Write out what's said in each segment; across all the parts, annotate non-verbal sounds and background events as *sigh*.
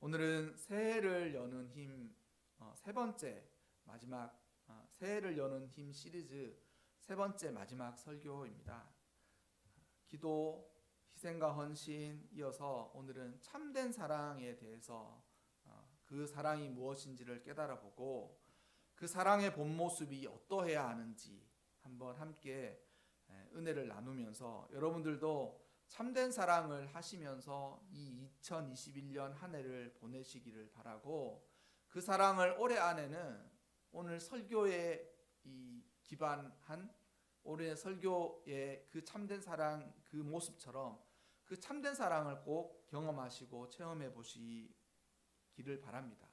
오늘은 새해를 여는 힘 어, 세 번째 마지막 어, 새해를 여는 힘 시리즈 세 번째 마지막 설교입니다. 기도, 희생과 헌신 이어서 오늘은 참된 사랑에 대해서 어, 그 사랑이 무엇인지를 깨달아 보고 그 사랑의 본 모습이 어떠해야 하는지 한번 함께 에, 은혜를 나누면서 여러분들도 참된 사랑을 하시면서 이 2021년 한 해를 보내시기를 바라고 그 사랑을 올해 안에는 오늘 설교에 이 기반한 올해 설교의 그 참된 사랑 그 모습처럼 그 참된 사랑을 꼭 경험하시고 체험해 보시기를 바랍니다.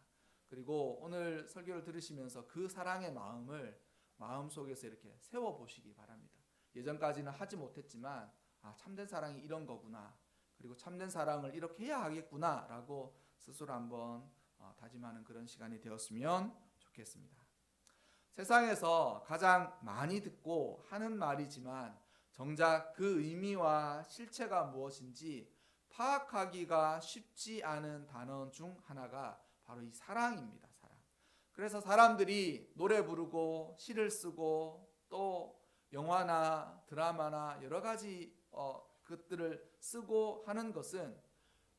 그리고 오늘 설교를 들으시면서 그 사랑의 마음을 마음속에서 이렇게 세워 보시기 바랍니다. 예전까지는 하지 못했지만 아, 참된 사랑이 이런 거구나. 그리고 참된 사랑을 이렇게 해야 하겠구나라고 스스로 한번 어, 다짐하는 그런 시간이 되었으면 좋겠습니다. 세상에서 가장 많이 듣고 하는 말이지만 정작 그 의미와 실체가 무엇인지 파악하기가 쉽지 않은 단어 중 하나가 바로 이 사랑입니다. 사랑. 그래서 사람들이 노래 부르고 시를 쓰고 또 영화나 드라마나 여러 가지 어, 것들을 쓰고 하는 것은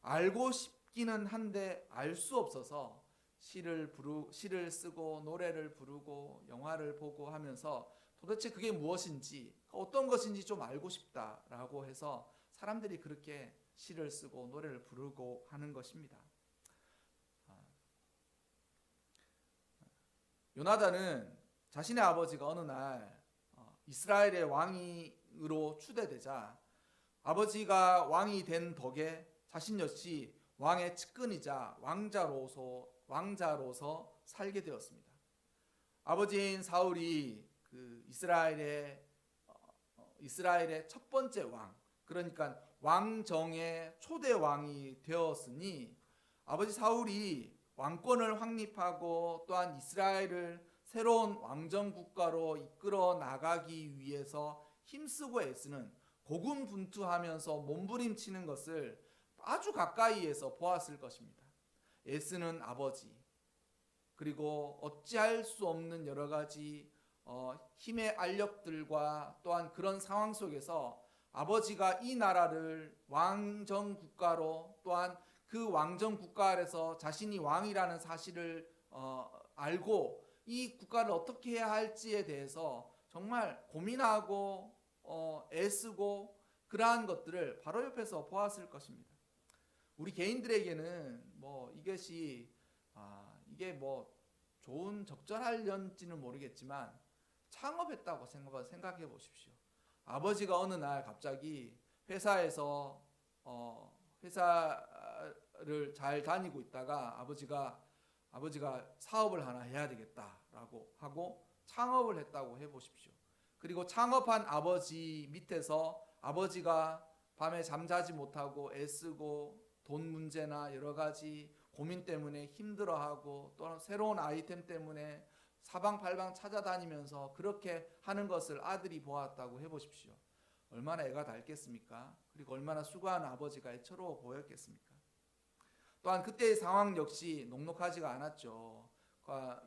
알고 싶기는 한데 알 수 없어서 시를 부르 시를 쓰고 노래를 부르고 영화를 보고 하면서 도대체 그게 무엇인지 어떤 것인지 좀 알고 싶다라고 해서 사람들이 그렇게 시를 쓰고 노래를 부르고 하는 것입니다. 아. 요나단은 자신의 아버지가 어느 날 어, 이스라엘의 왕으로 추대되자 아버지가 왕이 된 덕에 자신 역시 왕의 측근이자 왕자로서 왕자로서 살게 되었습니다. 아버지인 사울이 그 이스라엘의 어, 이스라엘의 첫 번째 왕 그러니까 왕정의 초대 왕이 되었으니 아버지 사울이 왕권을 확립하고 또한 이스라엘을 새로운 왕정 국가로 이끌어 나가기 위해서 힘쓰고 애쓰는 고군분투하면서 몸부림치는 것을 아주 가까이에서 보았을 것입니다. 애쓰는 아버지 그리고 어찌할 수 없는 여러 가지 어, 힘의 알력들과 또한 그런 상황 속에서 아버지가 이 나라를 왕정 국가로 또한 그 왕정 국가 아래서 자신이 왕이라는 사실을 어, 알고 이 국가를 어떻게 해야 할지에 대해서 정말 고민하고 어, 애쓰고 그러한 것들을 바로 옆에서 보았을 것입니다. 우리 개인들에게는 뭐 이것이 아, 이게 뭐 좋은 적절할런지는 모르겠지만 창업했다고 생각, 생각 해 보십시오. 아버지가 어느 날 갑자기 회사에서 어, 회사를 잘 다니고 있다가 아버지가 아버지가 사업을 하나 해야 되겠다라고 하고 창업을 했다고 해 보십시오. 그리고 창업한 아버지 밑에서 아버지가 밤에 잠자지 못하고 애쓰고 돈 문제나 여러 가지 고민 때문에 힘들어하고 또 새로운 아이템 때문에 사방팔방 찾아다니면서 그렇게 하는 것을 아들이 보았다고 해보십시오. 얼마나 애가 닳겠습니까? 그리고 얼마나 수고하는 아버지가 애처로워 보였겠습니까? 또한 그때의 상황 역시 녹록하지가 않았죠.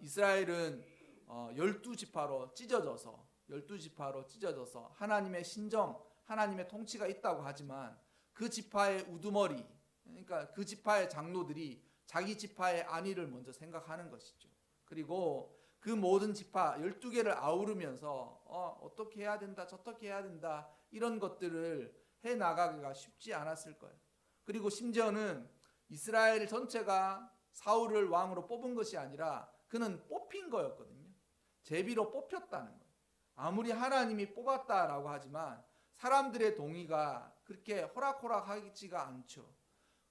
이스라엘은 어, 열두 지파로 찢어져서 열두 지파로 찢어져서 하나님의 신정, 하나님의 통치가 있다고 하지만 그 지파의 우두머리, 그러니까 그 지파의 장로들이 자기 지파의 안위를 먼저 생각하는 것이죠. 그리고 그 모든 지파 12개를 아우르면서 어, 어떻게 해야 된다, 저떻게 해야 된다 이런 것들을 해 나가기가 쉽지 않았을 거예요. 그리고 심지어는 이스라엘 전체가 사울을 왕으로 뽑은 것이 아니라 그는 뽑힌 거였거든요. 제비로 뽑혔다는 거예요. 아무리 하나님이 뽑았다라고 하지만 사람들의 동의가 그렇게 호락호락하지가 않죠.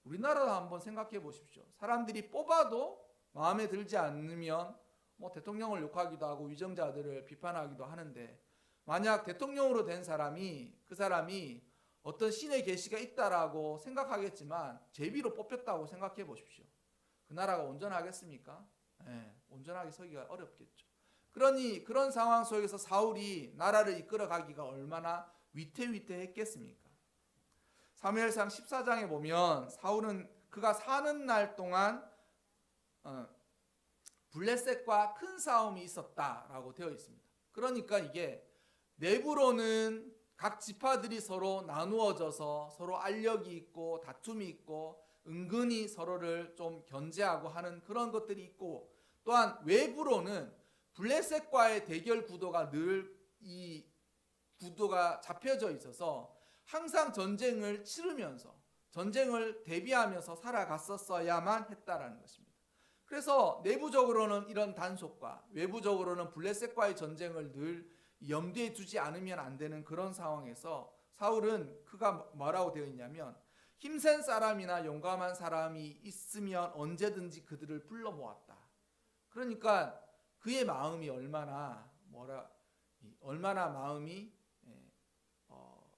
우리나라도 한번 생각해 보십시오. 사람들이 뽑아도 마음에 들지 않으면 뭐 대통령을 욕하기도 하고 위정자들을 비판하기도 하는데 만약 대통령으로 된 사람이 그 사람이 어떤 신의 계시가 있다라고 생각하겠지만 제비로 뽑혔다고 생각해 보십시오. 그 나라가 온전하겠습니까? 네, 온전하게 서기가 어렵겠죠. 그러니 그런 상황 속에서 사울이 나라를 이끌어 가기가 얼마나 위태위태했겠습니까? 사무엘상 14장에 보면 사울은 그가 사는 날 동안 어, 블레셋과 큰 싸움이 있었다라고 되어 있습니다. 그러니까 이게 내부로는 각 지파들이 서로 나누어져서 서로 알력이 있고 다툼이 있고 은근히 서로를 좀 견제하고 하는 그런 것들이 있고 또한 외부로는 블레셋과의 대결 구도가 늘 이 구도가 잡혀져 있어서 항상 전쟁을 치르면서 전쟁을 대비하면서 살아갔었어야만 했다라는 것입니다. 그래서 내부적으로는 이런 단속과 외부적으로는 블레셋과의 전쟁을 늘 염두에 두지 않으면 안 되는 그런 상황에서 사울은 그가 뭐라고 되어 있냐면 힘센 사람이나 용감한 사람이 있으면 언제든지 그들을 불러 모았다. 그러니까 그의 마음이 얼마나 뭐라 이 얼마나 마음이 예, 어,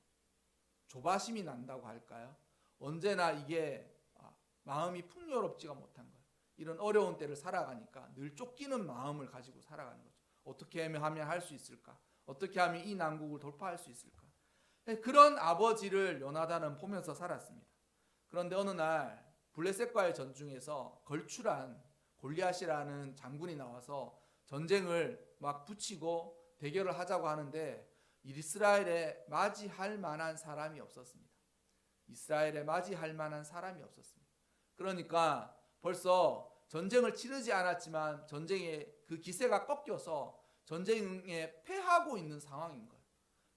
조바심이 난다고 할까요? 언제나 이게 아, 마음이 풍요롭지가 못한 거예요. 이런 어려운 때를 살아가니까 늘 쫓기는 마음을 가지고 살아가는 거죠. 어떻게 하면 할 수 있을까? 어떻게 하면 이 난국을 돌파할 수 있을까? 예, 그런 아버지를 요나단은 보면서 살았습니다. 그런데 어느 날 블레셋과의 전중에서 걸출한 골리앗이라는 장군이 나와서 전쟁을 막 붙이고 대결을 하자고 하는데 이스라엘에 맞이할 만한 사람이 없었습니다. 이스라엘에 맞이할 만한 사람이 없었습니다. 그러니까 벌써 전쟁을 치르지 않았지만 전쟁의 그 기세가 꺾여서 전쟁에 패하고 있는 상황인 거예요.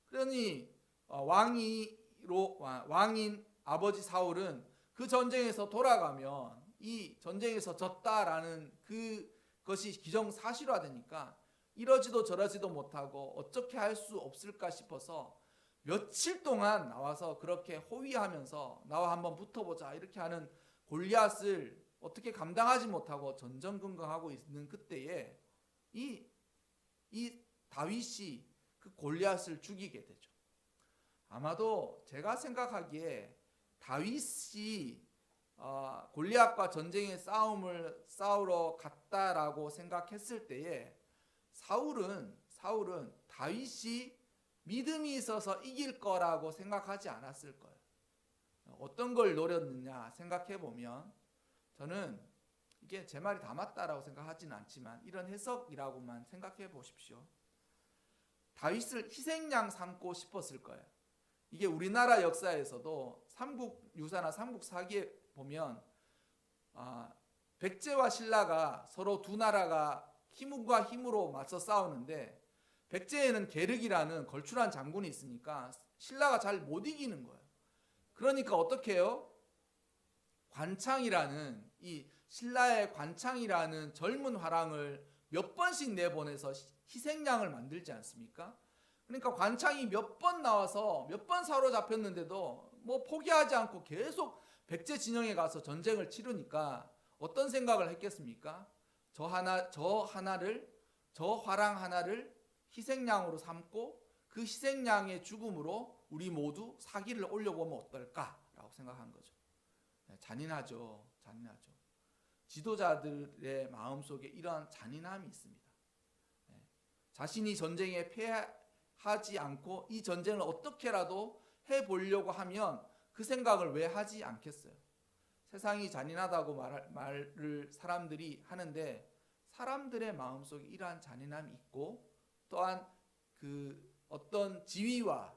그러니 어, 왕이로 왕인 아버지 사울은 그 전쟁에서 돌아가면 이 전쟁에서 졌다라는 그것이 기정사실화되니까 이러지도 저러지도 못하고 어떻게 할 수 없을까 싶어서 며칠 동안 나와서 그렇게 호위하면서 나와 한번 붙어보자 이렇게 하는 골리앗을 어떻게 감당하지 못하고 전전긍긍하고 있는 그때에 이, 이 다윗이 그 골리앗을 죽이게 되죠. 아마도 제가 생각하기에 다윗이 어, 골리앗과 전쟁의 싸움을 싸우러 갔다라고 생각했을 때에 사울은 사울은 다윗이 믿음이 있어서 이길 거라고 생각하지 않았을 거예요. 어떤 걸 노렸느냐 생각해 보면 저는 이게 제 말이 다 맞다라고 생각하지는 않지만 이런 해석이라고만 생각해 보십시오. 다윗을 희생양 삼고 싶었을 거예요. 이게 우리나라 역사에서도 삼국 유사나 삼국 사기에 보면 아, 백제와 신라가 서로 두 나라가 힘과 힘으로 맞서 싸우는데 백제에는 계륵이라는 걸출한 장군이 있으니까 신라가 잘 못 이기는 거예요. 그러니까 어떻게 해요? 관창이라는 이 신라의 관창이라는 젊은 화랑을 몇 번씩 내보내서 희생양을 만들지 않습니까? 그러니까 관창이 몇 번 나와서 몇 번 사로잡혔는데도 뭐 포기하지 않고 계속 백제 진영에 가서 전쟁을 치르니까 어떤 생각을 했겠습니까? 저 하나 저 하나를 저 화랑 하나를 희생양으로 삼고 그 희생양의 죽음으로 우리 모두 사기를 올려보면 어떨까라고 생각한 거죠. 네, 잔인하죠, 잔인하죠. 지도자들의 마음 속에 이러한 잔인함이 있습니다. 네, 자신이 전쟁에 패하지 않고 이 전쟁을 어떻게라도 해 보려고 하면 그 생각을 왜 하지 않겠어요? 세상이 잔인하다고 말, 말을 사람들이 하는데 사람들의 마음속에 이러한 잔인함이 있고 또한 그 어떤 지위와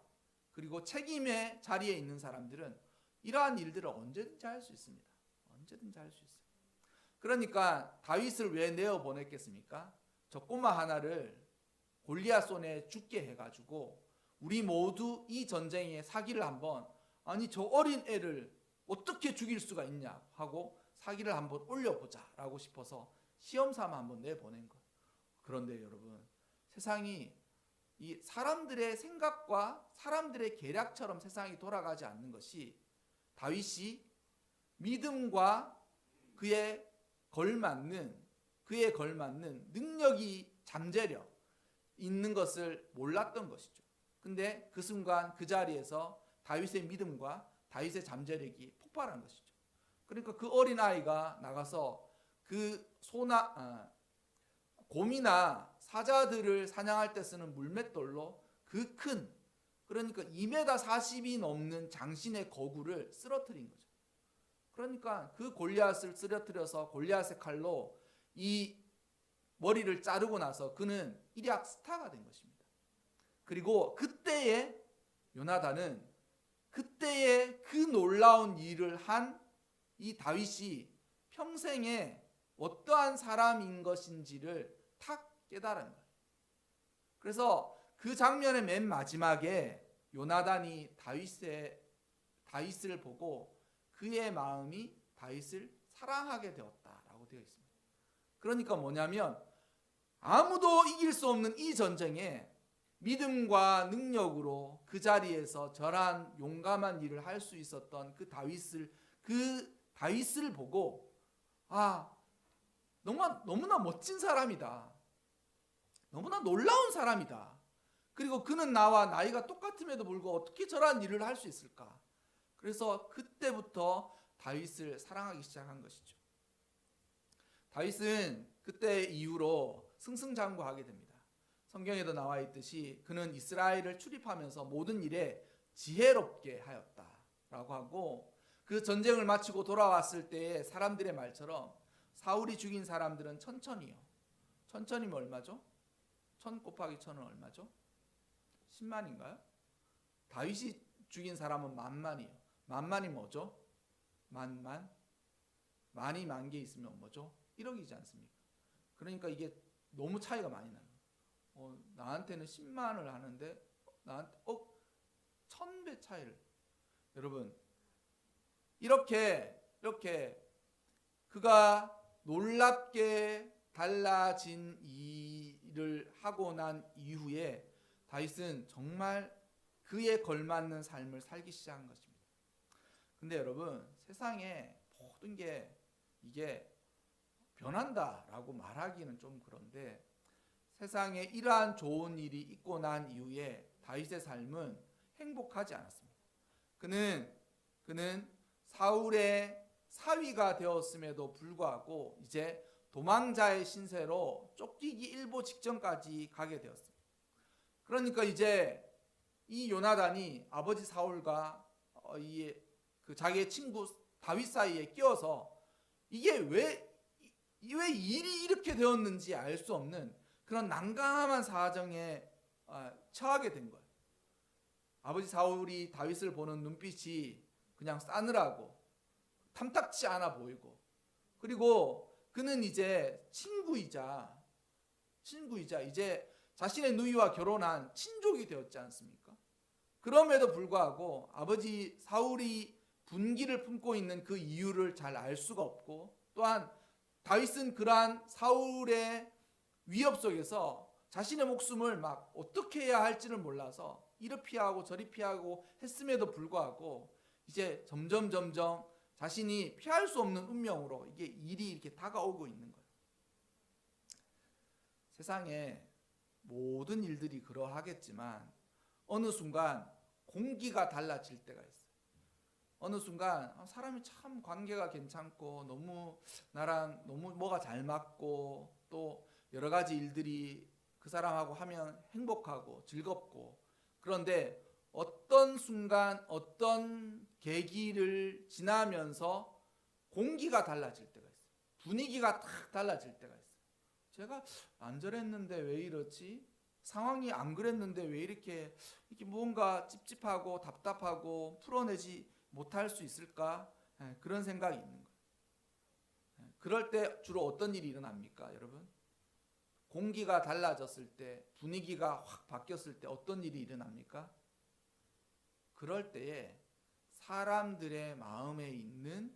그리고 책임의 자리에 있는 사람들은 이러한 일들을 언제든지 할 수 있습니다. 언제든지 할 수 있어요. 그러니까 다윗을 왜 내어 보냈겠습니까? 저 꼬마 하나를 골리앗 손에 죽게 해가지고 우리 모두 이 전쟁에 사기를 한번 아니 저 어린 애를 어떻게 죽일 수가 있냐 하고 사기를 한번 올려보자라고 싶어서 시험 삼아 한번 내보낸 거. 그런데 여러분 세상이 이 사람들의 생각과 사람들의 계략처럼 세상이 돌아가지 않는 것이 다윗이 믿음과 그에 걸맞는 그에 걸맞는 능력이 잠재력 있는 것을 몰랐던 것이죠. 근데 그 순간 그 자리에서 다윗의 믿음과 다윗의 잠재력이 폭발한 것이죠. 그러니까 그 어린 아이가 나가서 그 소나 아, 곰이나 사자들을 사냥할 때 쓰는 물맷돌로 그 큰 그러니까 2m 40이 넘는 장신의 거구를 쓰러뜨린 거죠. 그러니까 그 골리앗을 쓰러뜨려서 골리앗의 칼로 이 머리를 자르고 나서 그는 일약 스타가 된 것입니다. 그리고 그때에 요나단은 그때에 그 놀라운 일을 한 이 다윗이 평생에 어떠한 사람인 것인지를 탁 깨달은 거예요. 그래서 그 장면의 맨 마지막에 요나단이 다윗의 다윗을 보고 그의 마음이 다윗을 사랑하게 되었다라고 되어 있습니다. 그러니까 뭐냐면 아무도 이길 수 없는 이 전쟁에 믿음과 능력으로 그 자리에서 저란 용감한 일을 할 수 있었던 그 다윗을 그 다윗을 보고 아 너무나 너무나 멋진 사람이다. 너무나 놀라운 사람이다. 그리고 그는 나와 나이가 똑같음에도 불구하고 어떻게 저런 일을 할 수 있을까? 그래서 그때부터 다윗을 사랑하기 시작한 것이죠. 다윗은 그때 이후로 승승장구하게 됩니다. 성경에도 나와 있듯이 그는 이스라엘을 출입하면서 모든 일에 지혜롭게 하였다라고 하고 그 전쟁을 마치고 돌아왔을 때의 사람들의 말처럼 사울이 죽인 사람들은 천천히요. 천천히면 얼마죠? 천 곱하기 천은 얼마죠? 10만인가요? 다윗이 죽인 사람은 만만이에요. 만만이 뭐죠? 만만 만이 만 개 있으면 뭐죠? 1억이지 않습니까? 그러니까 이게 너무 차이가 많이 나요. 어, 나한테는 10만을 하는데 나한테 어 천배 차이를 여러분 이렇게 이렇게 그가 놀랍게 달라진 일을 하고 난 이후에 다윗은 정말 그에 걸맞는 삶을 살기 시작한 것입니다. 근데 여러분 세상에 모든 게 이게 변한다라고 말하기는 좀 그런데 세상에 이러한 좋은 일이 있고 난 이후에 다윗의 삶은 행복하지 않았습니다. 그는 그는 사울의 사위가 되었음에도 불구하고 이제 도망자의 신세로 쫓기기 일보 직전까지 가게 되었습니다. 그러니까 이제 이 요나단이 아버지 사울과 어, 이그 자기의 친구 다윗 사이에 끼어서 이게 왜 왜 일이 이렇게 되었는지 알 수 없는 그런 난감한 사정에 아, 처하게 된 거예요. 아버지 사울이 다윗을 보는 눈빛이 그냥 싸늘하고 탐탁치 않아 보이고 그리고 그는 이제 친구이자 친구이자 이제 자신의 누이와 결혼한 친족이 되었지 않습니까? 그럼에도 불구하고 아버지 사울이 분기를 품고 있는 그 이유를 잘 알 수가 없고 또한 다윗은 그러한 사울의 위협 속에서 자신의 목숨을 막 어떻게 해야 할지를 몰라서 이리 피하고 저리 피하고 했음에도 불구하고 이제 점점 점점 자신이 피할 수 없는 운명으로 이게 일이 이렇게 다가오고 있는 거예요. 세상에 모든 일들이 그러하겠지만 어느 순간 공기가 달라질 때가 있어요. 어느 순간 아, 사람이 참 관계가 괜찮고 너무 나랑 너무 뭐가 잘 맞고 또 여러 가지 일들이 그 사람하고 하면 행복하고 즐겁고 그런데 어떤 순간 어떤 계기를 지나면서 공기가 달라질 때가 있어요. 분위기가 탁 달라질 때가 있어요. 제가 안 저랬는데 왜 이러지? 상황이 안 그랬는데 왜 이렇게 이렇게 뭔가 찝찝하고 답답하고 풀어내지 못할 수 있을까? 예, 그런 생각이 있는 거예요. 예, 그럴 때 주로 어떤 일이 일어납니까, 여러분? 공기가 달라졌을 때, 분위기가 확 바뀌었을 때 어떤 일이 일어납니까? 그럴 때에 사람들의 마음에 있는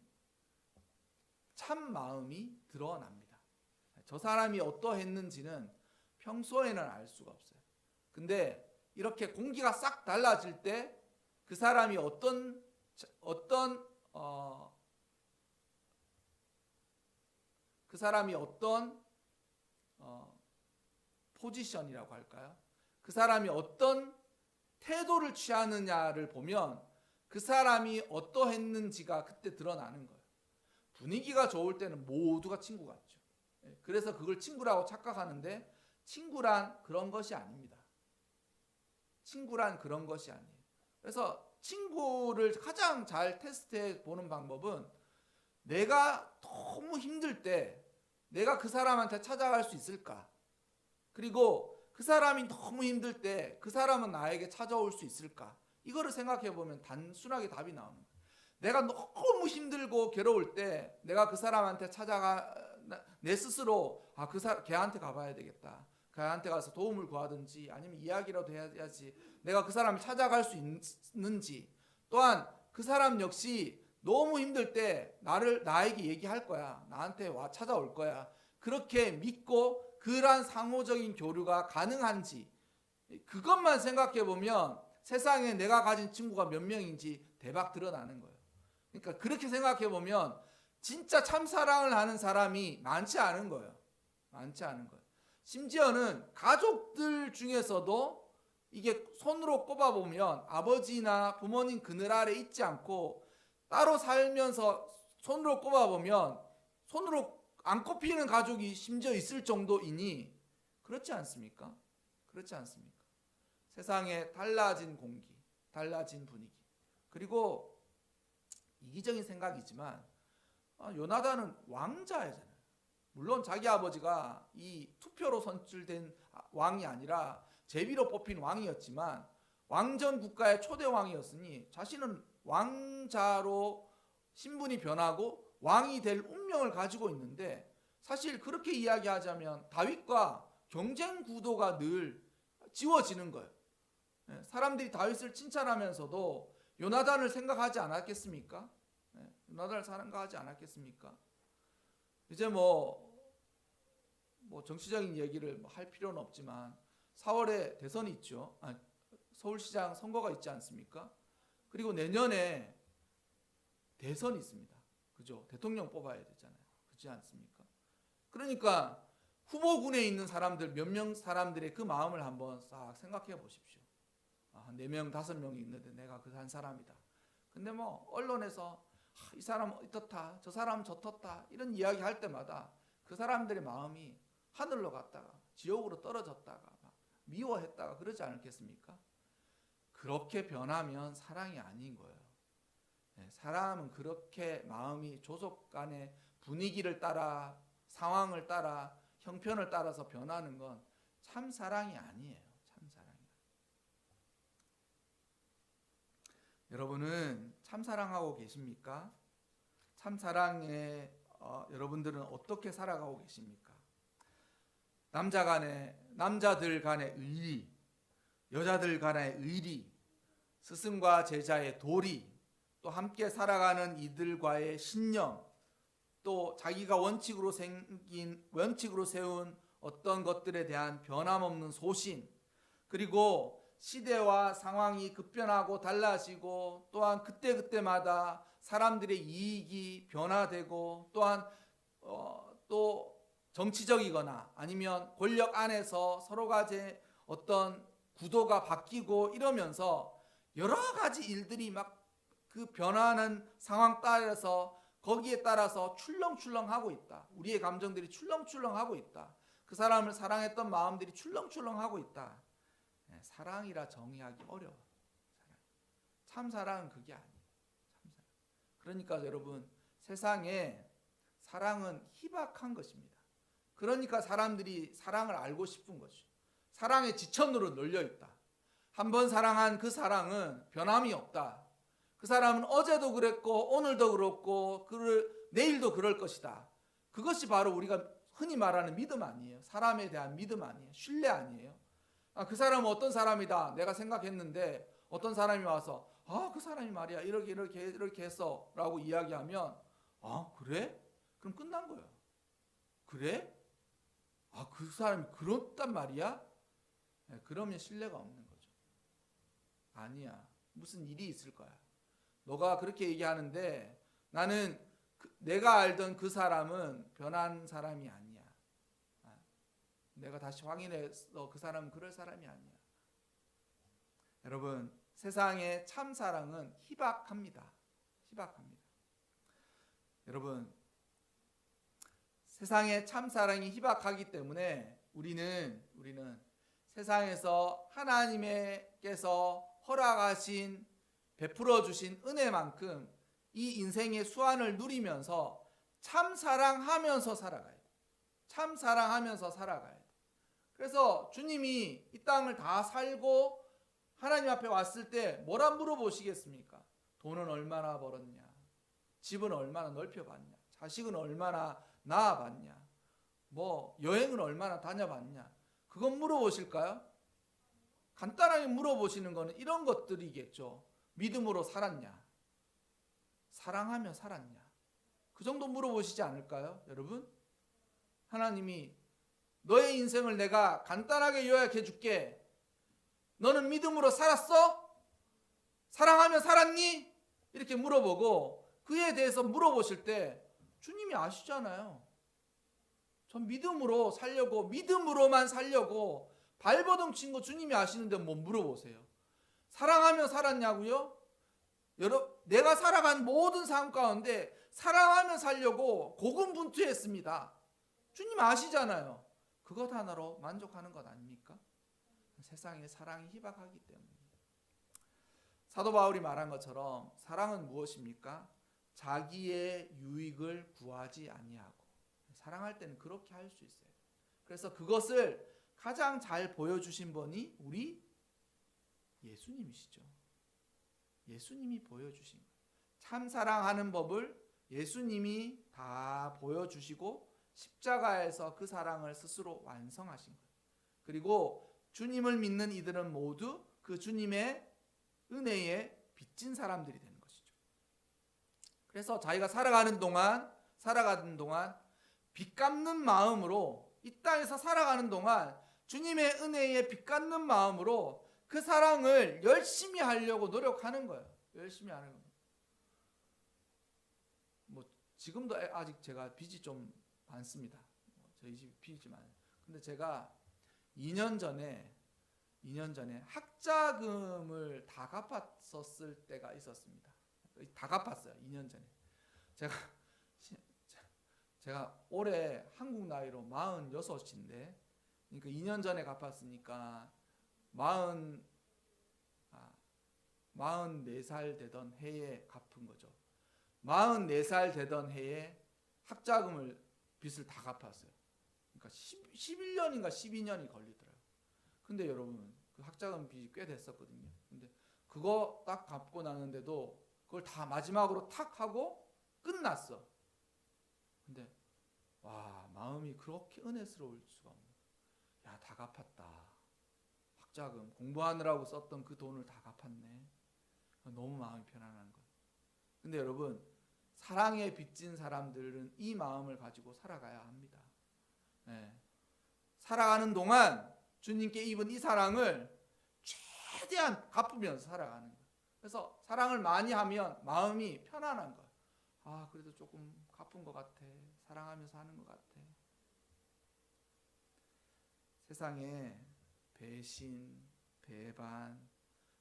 참 마음이 드러납니다. 저 사람이 어떠했는지는 평소에는 알 수가 없어요. 근데 이렇게 공기가 싹 달라질 때 그 사람이 어떤 어떤 어, 그 사람이 어떤 어, 포지션이라고 할까요? 그 사람이 어떤 태도를 취하느냐를 보면 그 사람이 어떠했는지가 그때 드러나는 거예요. 분위기가 좋을 때는 모두가 친구 같죠. 예, 그래서 그걸 친구라고 착각하는데 친구란 그런 것이 아닙니다. 친구란 그런 것이 아니에요. 그래서 친구를 가장 잘 테스트해 보는 방법은 내가 너무 힘들 때 내가 그 사람한테 찾아갈 수 있을까? 그리고 그 사람이 너무 힘들 때 그 사람은 나에게 찾아올 수 있을까? 이거를 생각해 보면 단순하게 답이 거예요. 내가 너무 힘들고 괴로울 때 내가 그 사람한테 찾아가 나- 내 스스로 아 그 사람 걔한테 가봐야 되겠다. 걔한테 가서 도움을 구하든지 아니면 이야기라도 해야지. 내가 그 사람을 찾아갈 수 있는지 또한 그 사람 역시 너무 힘들 때 나를 나에게 얘기할 거야. 나한테 와 찾아올 거야. 그렇게 믿고 그러한 상호적인 교류가 가능한지 그것만 생각해 보면 세상에 내가 가진 친구가 몇 명인지 대박 드러나는 거예요. 그러니까 그렇게 생각해 보면 진짜 참 사랑을 하는 사람이 많지 않은 거예요. 많지 않은 거예요. 심지어는 가족들 중에서도 이게 손으로 꼽아 보면 아버지나 부모님 그늘 아래 있지 않고 따로 살면서 손으로 꼽아 보면 손으로 안 꼽히는 가족이 심지어 있을 정도이니 그렇지 않습니까? 그렇지 않습니까? 세상에 달라진 공기, 달라진 분위기. 그리고 이기적인 생각이지만 아, 요나단은 왕자잖아요. 물론 자기 아버지가 이 투표로 선출된 왕이 아니라 제비로 뽑힌 왕이었지만 왕정 국가의 초대 왕이었으니 자신은 왕자로 신분이 변하고 왕이 될 운명을 가지고 있는데 사실 그렇게 이야기하자면 다윗과 경쟁 구도가 늘 지워지는 거예요. 예, 사람들이 다윗을 칭찬하면서도 요나단을 생각하지 않았겠습니까? 예, 요나단을 생각하지 않았겠습니까? 이제 뭐, 뭐 정치적인 얘기를 뭐할 필요는 없지만 4월에 대선이 있죠. 아, 서울시장 선거가 있지 않습니까? 그리고 내년에 대선이 있습니다. 그죠? 대통령 뽑아야 되잖아요. 그렇지 않습니까? 그러니까 후보군에 있는 사람들 몇 명 사람들의 그 마음을 한번 싹 생각해 보십시오. 아, 한 4명, 5명이 있는데 내가 그 한 사람이다. 근데 뭐 언론에서 아, 이 사람 이렇다, 저 사람 저렇다 이런 이야기 할 때마다 그 사람들의 마음이 하늘로 갔다가 지옥으로 떨어졌다가 막 미워했다가 그러지 않겠습니까? 그렇게 변하면 사랑이 아닌 거예요. 네, 사람은 그렇게 마음이 조속 간의 분위기를 따라 상황을 따라 형편을 따라서 변하는 건 참 사랑이 아니에요. 참 사랑이. 여러분은 참 사랑하고 계십니까? 참 사랑에 어, 여러분들은 어떻게 살아가고 계십니까? 남자 간의 남자들 간의 의리, 여자들 간의 의리, 스승과 제자의 도리, 또 함께 살아가는 이들과의 신념, 또 자기가 원칙으로 생긴 원칙으로 세운 어떤 것들에 대한 변함없는 소신, 그리고 시대와 상황이 급변하고 달라지고 또한 그때 그때마다 사람들의 이익이 변화되고 또한 어, 또 정치적이거나 아니면 권력 안에서 서로 가지 어떤 구도가 바뀌고 이러면서 여러 가지 일들이 막 그 변하는 상황 따라서 거기에 따라서 출렁출렁하고 있다. 우리의 감정들이 출렁출렁하고 있다. 그 사람을 사랑했던 마음들이 출렁출렁하고 있다. 네, 사랑이라 정의하기 어려워. 사랑. 참 사랑은 그게 아니에요. 참 사랑. 그러니까 여러분 세상에 사랑은 희박한 것입니다. 그러니까 사람들이 사랑을 알고 싶은 거죠. 사랑의 지천으로 놀려 있다. 한 번 사랑한 그 사랑은 변함이 없다. 그 사람은 어제도 그랬고 오늘도 그렇고 그 내일도 그럴 것이다. 그것이 바로 우리가 흔히 말하는 믿음 아니에요. 사람에 대한 믿음 아니에요. 신뢰 아니에요. 아, 그 사람은 어떤 사람이다. 내가 생각했는데 어떤 사람이 와서 아, 그 사람이 말이야. 이렇게 이렇게 이렇게 했어 라고 이야기하면 아, 그래? 그럼 끝난 거예요. 그래? 아, 그 사람이 그렇단 말이야? 네, 그러면 신뢰가 없는 거죠. 아니야. 무슨 일이 있을 거야. 너가 그렇게 얘기하는데 나는 그, 내가 알던 그 사람은 변한 사람이 아니야. 아, 내가 다시 확인해서 그 사람은 그럴 사람이 아니야. 여러분, 세상의 참 사랑은 희박합니다. 희박합니다. 여러분, 세상의 참 사랑이 희박하기 때문에 우리는 우리는 세상에서 하나님께서 허락하신 베풀어 주신 은혜만큼 이 인생의 수완을 누리면서 참 사랑하면서 살아가야 돼. 참 사랑하면서 살아가야 돼. 그래서 주님이 이 땅을 다 살고 하나님 앞에 왔을 때 뭐라 물어보시겠습니까? 돈은 얼마나 벌었냐? 집은 얼마나 넓혀봤냐? 자식은 얼마나 낳아봤냐? 뭐 여행은 얼마나 다녀봤냐? 그건 물어보실까요? 간단하게 물어보시는 거는 이런 것들이겠죠. 믿음으로 살았냐? 사랑하며 살았냐? 그 정도 물어보시지 않을까요, 여러분? 하나님이 너의 인생을 내가 간단하게 요약해 줄게. 너는 믿음으로 살았어? 사랑하며 살았니? 이렇게 물어보고 그에 대해서 물어보실 때 주님이 아시잖아요. 전 믿음으로 살려고 믿음으로만 살려고 발버둥 친 거 주님이 아시는데 뭐 물어보세요. 사랑하며 살았냐고요? 여러 내가 살아간 모든 삶 가운데 사랑하며 살려고 고군분투했습니다. 주님 아시잖아요. 그것 하나로 만족하는 것 아닙니까? 세상에 사랑이 희박하기 때문에. 사도 바울이 말한 것처럼 사랑은 무엇입니까? 자기의 유익을 구하지 아니하고 사랑할 때는 그렇게 할 수 있어요. 그래서 그것을 가장 잘 보여주신 분이 우리 예수님이시죠. 예수님이 보여주신. 참 사랑하는 법을 예수님이 다 보여주시고 십자가에서 그 사랑을 스스로 완성하신 거예요. 그리고 주님을 믿는 이들은 모두 그 주님의 은혜에 빚진 사람들이 되는 것이죠. 그래서 자기가 살아가는 동안 살아가는 동안 빚 갚는 마음으로 이 땅에서 살아가는 동안 주님의 은혜에 빚 갚는 마음으로 그 사랑을 열심히 하려고 노력하는 거예요. 열심히 하는 겁니다. 뭐 지금도 아직 제가 빚이 좀 많습니다. 뭐 저희 집이 빚이지만 근데 제가 2년 전에 2년 전에 학자금을 다 갚았었을 때가 있었습니다. 다 갚았어요. 2년 전에. 제가 제가 올해 한국 나이로 46인데 그러니까 2년 전에 갚았으니까 40 아, 44살 되던 해에 갚은 거죠. 44살 되던 해에 학자금을 빚을 다 갚았어요. 그러니까 10, 11년인가 12년이 걸리더라고요. 근데 여러분 그 학자금 빚이 꽤 됐었거든요. 근데 그거 딱 갚고 나는데도 그걸 다 마지막으로 탁 하고 끝났어. 근데 와 마음이 그렇게 은혜스러울 수가 없네. 야다 갚았다. 학자금 공부하느라고 썼던 그 돈을 다 갚았네. 너무 마음이 편안한 거예요. 근데 여러분 사랑에 빚진 사람들은 이 마음을 가지고 살아가야 합니다. 네. 살아가는 동안 주님께 입은 이 사랑을 최대한 갚으면서 살아가는 거예요. 그래서 사랑을 많이 하면 마음이 편안한 거예요. 아, 그래도 조금 갚은 것 같아. 사랑하면서 하는 것 같아. 세상에 배신, 배반,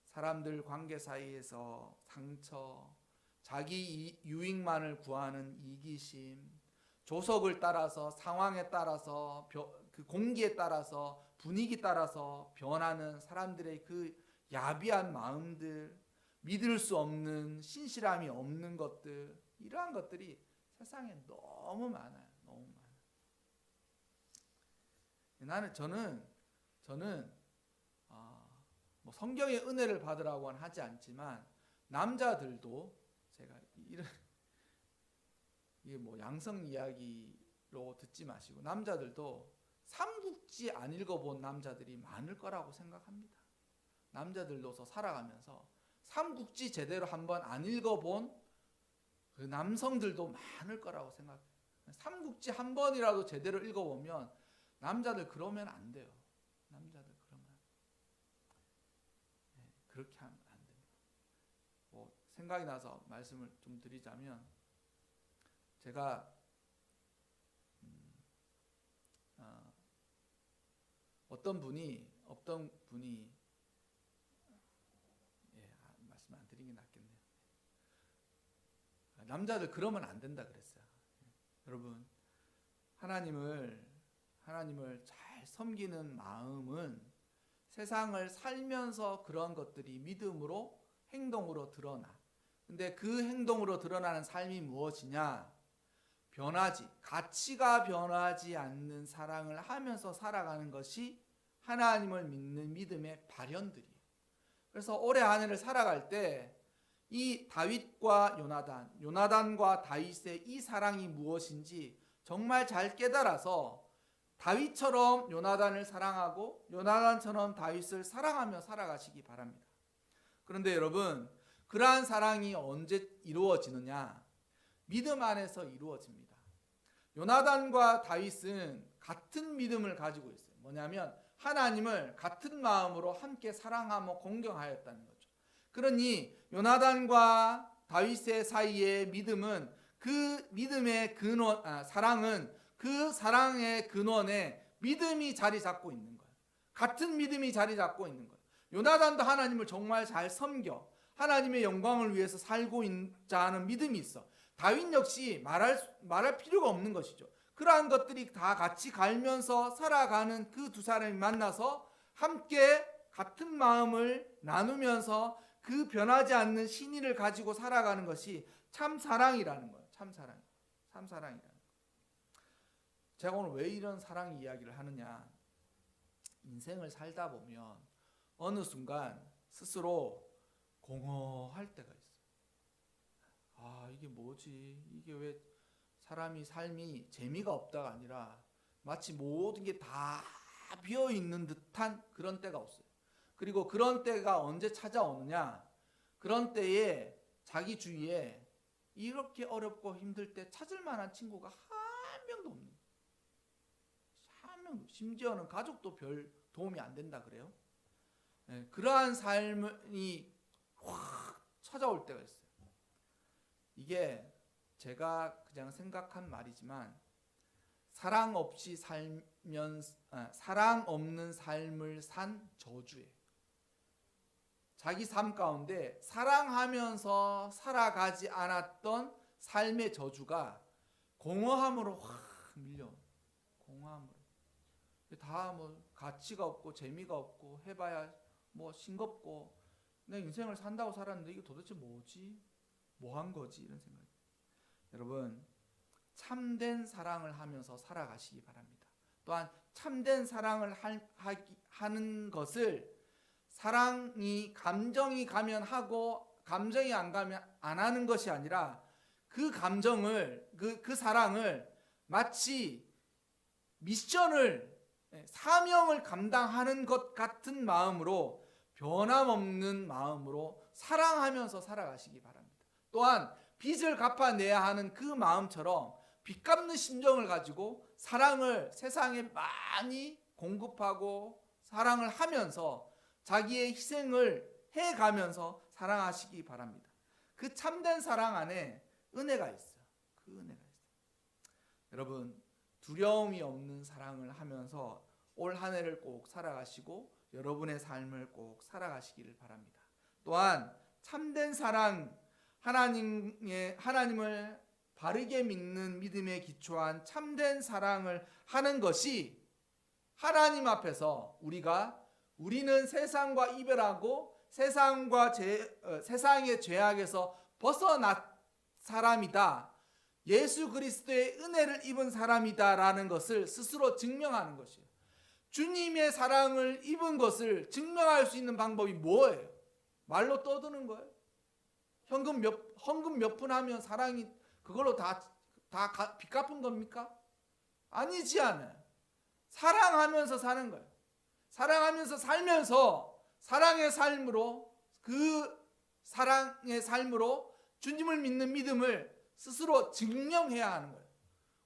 사람들 관계 사이에서 상처, 자기 유익만을 구하는 이기심, 조석을 따라서 상황에 따라서 그 공기에 따라서 분위기 따라서 변하는 사람들의 그 야비한 마음들, 믿을 수 없는 신실함이 없는 것들 이러한 것들이 세상에 너무 많아요. 너무 많아. 나는 저는 저는 어, 뭐 성경의 은혜를 받으라고는 하지 않지만 남자들도 제가 이런 *laughs* 이게 뭐 양성 이야기로 듣지 마시고 남자들도 삼국지 안 읽어본 남자들이 많을 거라고 생각합니다. 남자들로서 살아가면서 삼국지 제대로 한번 안 읽어본 그 남성들도 많을 거라고 생각해요. 삼국지 한 번이라도 제대로 읽어보면 남자들 그러면 안 돼요. 남자들 그러면 네, 그렇게 하면 안 됩니다. 뭐 생각이 나서 말씀을 좀 드리자면 제가 음, 어, 어떤 분이 어떤 분이 예, 아, 말씀 안 드리는 게 낫겠네요. 남자들 그러면 안 된다 그랬어요. 여러분 하나님을 하나님을 잘 섬기는 마음은 세상을 살면서 그런 것들이 믿음으로 행동으로 드러나. 근데 그 행동으로 드러나는 삶이 무엇이냐? 변하지 가치가 변하지 않는 사랑을 하면서 살아가는 것이 하나님을 믿는 믿음의 발현들이에요. 그래서 올해 한 해를 살아갈 때 이 다윗과 요나단, 요나단과 다윗의 이 사랑이 무엇인지 정말 잘 깨달아서 다윗처럼 요나단을 사랑하고 요나단처럼 다윗을 사랑하며 살아가시기 바랍니다. 그런데 여러분, 그러한 사랑이 언제 이루어지느냐? 믿음 안에서 이루어집니다. 요나단과 다윗은 같은 믿음을 가지고 있어요. 뭐냐면 하나님을 같은 마음으로 함께 사랑하며 공경하였다는 거죠. 그러니 요나단과 다윗의 사이의 믿음은 그 믿음의 근원 아, 사랑은 그 사랑의 근원에 믿음이 자리 잡고 있는 거예요. 같은 믿음이 자리 잡고 있는 거예요. 요나단도 하나님을 정말 잘 섬겨 하나님의 영광을 위해서 살고 있자 하는 믿음이 있어. 다윗 역시 말할 수- 말할 필요가 없는 것이죠. 그러한 것들이 다 같이 갈면서 살아가는 그 두 사람이 만나서 함께 같은 마음을 나누면서 그 변하지 않는 신의를 가지고 살아가는 것이 참 사랑이라는 거예요. 참 사랑. 참 사랑이라는 거. 제가 오늘 왜 이런 사랑 이야기를 하느냐? 인생을 살다 보면 어느 순간 스스로 공허할 때가 있어요. 아, 이게 뭐지? 이게 왜 사람이 삶이 재미가 없다가 아니라 마치 모든 게 다 비어 있는 듯한 그런 때가 없어요. 그리고 그런 때가 언제 찾아오느냐? 그런 때에 자기 주위에 이렇게 어렵고 힘들 때 찾을 만한 친구가 한 명도 없는 명도 심지어는 가족도 별 도움이 안 된다 그래요. 예, 그러한 삶이 확 찾아올 때가 있어요. 이게 제가 그냥 생각한 말이지만 사랑 없이 살면 아, 사랑 없는 삶을 산 저주예요. 자기 삶 가운데 사랑하면서 살아가지 않았던 삶의 저주가 공허함으로 확 밀려. 다 뭐 가치가 없고 재미가 없고 해봐야 뭐 싱겁고 내 인생을 산다고 살았는데 이게 도대체 뭐지? 뭐 한 거지? 이런 생각이. 여러분 참된 사랑을 하면서 살아가시기 바랍니다. 또한 참된 사랑을 할- 하기- 하는 것을 사랑이 감정이 가면 하고 감정이 안 가면 안 하는 것이 아니라 그 감정을 그, 그 사랑을 마치 미션을 예, 사명을 감당하는 것 같은 마음으로 변함없는 마음으로 사랑하면서 살아가시기 바랍니다. 또한 빚을 갚아내야 하는 그 마음처럼 빚 갚는 심정을 가지고 사랑을 세상에 많이 공급하고 사랑을 하면서 자기의 희생을 해 가면서 사랑하시기 바랍니다. 그 참된 사랑 안에 은혜가 있어요. 그 은혜가 있어요. 여러분 두려움이 없는 사랑을 하면서 올 한 해를 꼭 살아가시고 여러분의 삶을 꼭 살아가시기를 바랍니다. 또한 참된 사랑 하나님의 하나님을 바르게 믿는 믿음에 기초한 참된 사랑을 하는 것이 하나님 앞에서 우리가 우리는 세상과 이별하고 세상과 죄, 어, 세상의 죄악에서 벗어났 사람이다. 예수 그리스도의 은혜를 입은 사람이다라는 것을 스스로 증명하는 것이에요. 주님의 사랑을 입은 것을 증명할 수 있는 방법이 뭐예요? 말로 떠드는 거예요? 현금 몇 헌금 몇 푼 하면 사랑이 그걸로 다다 빚 갚은 겁니까? 아니지 않아요. 사랑하면서 사는 거예요. 사랑하면서 살면서 사랑의 삶으로 그 사랑의 삶으로 주님을 믿는 믿음을 스스로 증명해야 하는 거예요.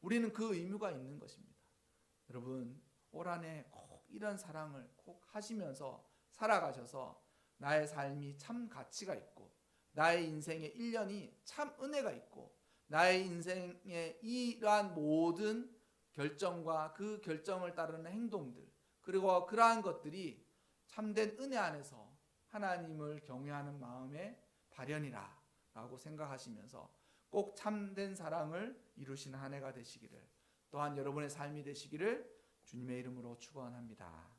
우리는 그 의무가 있는 것입니다. 여러분 올 한 해 꼭 이런 사랑을 꼭 하시면서 살아가셔서 나의 삶이 참 가치가 있고 나의 인생의 일년이 참 은혜가 있고 나의 인생의 이러한 모든 결정과 그 결정을 따르는 행동들 그리고 그러한 것들이 참된 은혜 안에서 하나님을 경외하는 마음의 발현이라 라고 생각하시면서 꼭 참된 사랑을 이루시는 한 해가 되시기를 또한 여러분의 삶이 되시기를 주님의 이름으로 축원합니다.